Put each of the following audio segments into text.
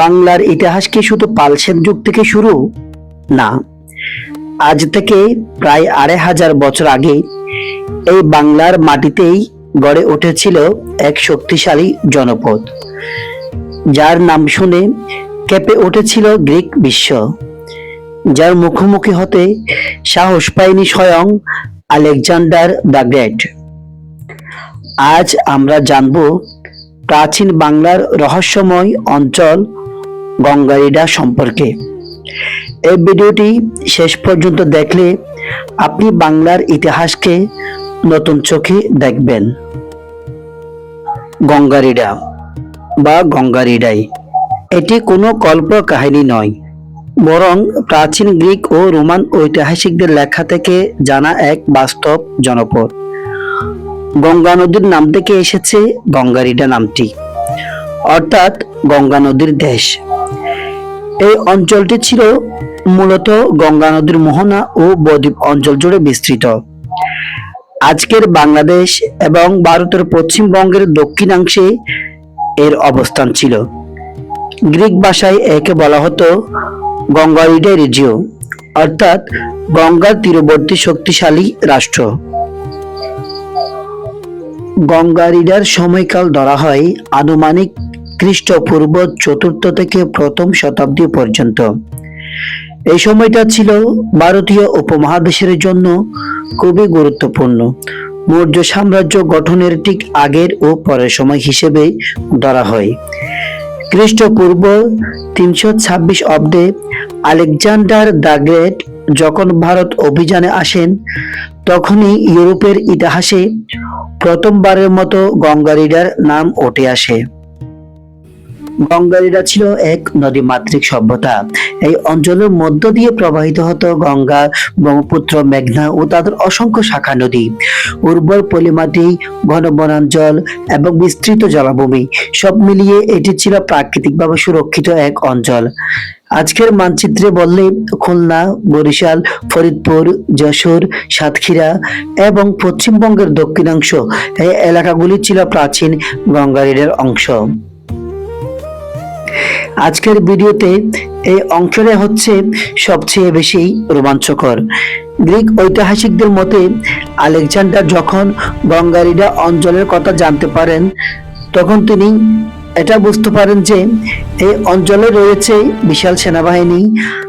বাংলার ইতিহাস কি শুধু পালসেন যুগ থেকে শুরু? না। আজ থেকে প্রায় আড়াই হাজার বছর আগে এই বাংলার মাটিতেই গড়ে উঠেছিল এক শক্তিশালী জনপদ, যার নাম শুনে কেঁপে উঠেছিল গ্রিক বিশ্ব, যার মুখোমুখি হতে সাহস পায়নি স্বয়ং আলেকজান্ডার দ্য গ্রেট। আজ আমরা জানব প্রাচীন বাংলার রহস্যময় অঞ্চল গঙ্গারিডা সম্পর্কে। এই ভিডিওটি শেষ পর্যন্ত দেখলে আপনি বাংলার ইতিহাসকে নতুন চোখে দেখবেন। গঙ্গারিডা বা গঙ্গারিডাই এটি কোনো কল্প কাহিনী নয়, বরং প্রাচীন গ্রিক ও রোমান ঐতিহাসিকদের লেখা থেকে জানা এক বাস্তব জনপদ। গঙ্গা নদীর নাম থেকে এসেছে গঙ্গারিডা নামটি, অর্থাৎ গঙ্গা নদীর দেশ। এই অঞ্চলটি ছিল মূলত গঙ্গা নদীর মোহনা ও বদ্বীপ অঞ্চল জুড়ে বিস্তৃত। আজকের বাংলাদেশ এবং ভারতের পশ্চিমবঙ্গের দক্ষিণাংশে এর অবস্থান ছিল। গ্রিক ভাষায় একে বলা হতো গঙ্গারিডা রিজিও, অর্থাৎ গঙ্গার তীরবর্তী শক্তিশালী রাষ্ট্র। গঙ্গারিডার সময়কাল ধরা হয় আনুমানিক খ্রিস্টপূর্ব চতুর্থ থেকে প্রথম শতাব্দী পর্যন্ত। এই সময়টা ছিল ভারতীয় উপমহাদেশের জন্য খুবই গুরুত্বপূর্ণ। মৌর্য সাম্রাজ্য গঠনের ঠিক আগের ও পরের সময় হিসেবে ধরা হয়। খ্রিস্টপূর্ব তিনশো ছাব্বিশ অব্দে আলেকজান্ডার দ্য গ্রেট যখন ভারত অভিযানে আসেন, তখনই ইউরোপের ইতিহাসে প্রথমবারের মতো গঙ্গারিডার নাম উঠে আসে। গঙ্গারিডা ছিল এক নদীমাতৃক সভ্যতা। এই অঞ্চলের মধ্য দিয়ে প্রবাহিত হতো গঙ্গা, ব্রহ্মপুত্র, মেঘনা ও তাদের অসংখ্য শাখা নদী। উর্বর পলিমাটি, ঘন বনাঞ্চল এবং বিস্তৃত জলাভূমি, সব মিলিয়ে এটি ছিল প্রাকৃতিকভাবে সুরক্ষিত এক অঞ্চল। আজকের মানচিত্রে বললে খুলনা, বরিশাল, ফরিদপুর, যশোর, সাতক্ষীরা এবং পশ্চিমবঙ্গের দক্ষিণাংশ এই এলাকাগুলি ছিল প্রাচীন গঙ্গারীদের অংশ। আজকের ভিডিওতে এই অংশটা হচ্ছে সবচেয়ে বেশি রোমাঞ্চকর। গ্রিক ঐতিহাসিকদের মতে, আলেকজান্ডার যখন গঙ্গারিডা অঞ্চলের কথা জানতে পারেন, তখন তিনি এটা বুঝতে পারেন যে এই অঞ্চলে রয়েছে বিশাল সেনাবাহিনী,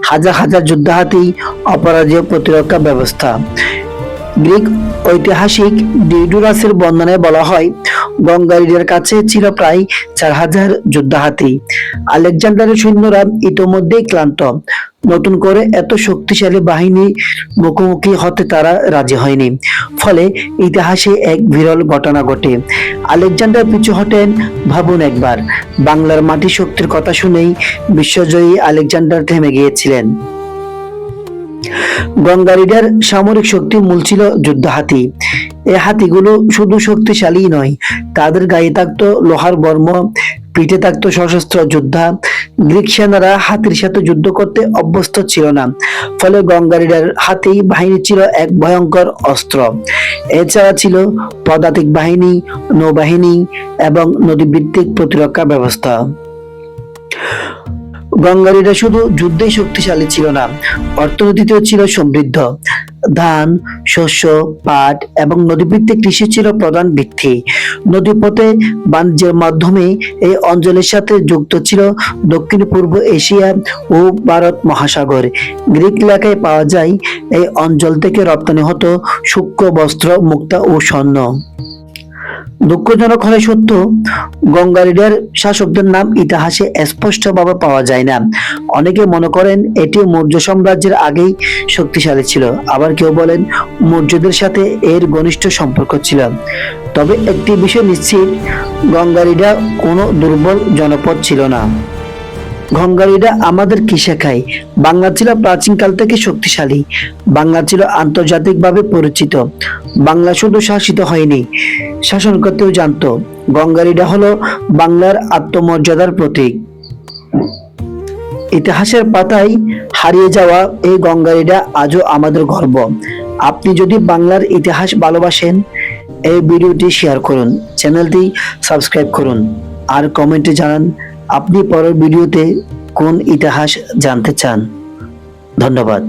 হাজার হাজার যুদ্ধাহাতি, অপরাজেয় প্রতিরক্ষা ব্যবস্থা। গ্রিক ঐতিহাসিক ডিডুরাসের বর্ণনায় বলা হয় গঙ্গারিডের কাছে ছিল প্রায় চার হাজার যোদ্ধাহাতি। আলেকজান্ডারের সৈন্যরা ইতোমধ্যেই ক্লান্ত। নতুন করে এত শক্তিশালী বাহিনী মুখোমুখি হতে তারা রাজি হয়নি। ফলে ইতিহাসে এক বিরল ঘটনা ঘটে। আলেকজান্ডার পিছু হটেন ভাবুন একবার। বাংলার মাটি শক্তির কথা শুনেই বিশ্বজয়ী আলেকজান্ডার থেমে গিয়েছিলেন। গঙ্গারিডার সামরিক শক্তি মূল ছিল যুদ্ধ হাতি এই হাতিগুলো শুধু শক্তিশালী নয়, তাদের গায়ে থাকতো লোহার বর্ম, পিঠে থাকতো সশস্ত্র যোদ্ধা, গ্রিক সেনারা হাতির সাথে যুদ্ধ করতে অভ্যস্ত ছিল না, ফলে গঙ্গারিডার হাতি বাহিনী ছিল এক ভয়ঙ্কর অস্ত্র। এছাড়া ছিল পদাতিক বাহিনী, নৌবাহিনী এবং নদীভিত্তিক প্রতিরক্ষা ব্যবস্থা। গঙ্গারিরা শুধু যুদ্ধেই শক্তিশালী ছিল না, অর্থনীতিতেও ছিল সমৃদ্ধ। ধান, শস্য, পাট এবং নদীভিত্তিক কৃষি ছিল প্রধান ভিত্তি। নদীপথে বাণিজ্যের মাধ্যমে এই অঞ্চলের সাথে যুক্ত ছিল দক্ষিণ পূর্ব এশিয়া ও ভারত মহাসাগর। গ্রিক এলাকায় পাওয়া যায়, এই অঞ্চল থেকে রপ্তানি হতো সূক্ষ্ম বস্ত্র, মুক্তা ও স্বর্ণ। দুঃখজনক হলে সত্য গঙ্গারিডার শাসকদের নাম ইতিহাসে স্পষ্টভাবে পাওয়া যায় না। অনেকে মনে করেন এটি মৌর্য সাম্রাজ্যের আগেই শক্তিশালী ছিল। আবার কেউ বলেন মৌর্যদের সাথে এর ঘনিষ্ঠ সম্পর্ক ছিল। তবে একটি বিষয় নিশ্চিত গঙ্গারিডা কোনো দুর্বল জনপদ ছিল না। গঙ্গারিডা আমাদের কি শেখায়? বাংলা ছিল প্রাচীনকাল থেকে শক্তিশালী। বাংলা ছিল আন্তর্জাতিকভাবে পরিচিত। বাংলা শুধু শাসিত হয়নি। শাসন করতেও জানতো। গঙ্গারিডা হলো বাংলার আত্মমর্যাদার প্রতীক। ইতিহাসের পাতায় হারিয়ে যাওয়া এই গঙ্গারিডা আজও আমাদের গর্ব। আপনি যদি বাংলার ইতিহাস ভালোবাসেন, এই ভিডিওটি শেয়ার করুন, চ্যানেলটি সাবস্ক্রাইব করুন, আর কমেন্টে জানান আপনি পরের ভিডিওতে কোন ইতিহাস জানতে চান। ধন্যবাদ।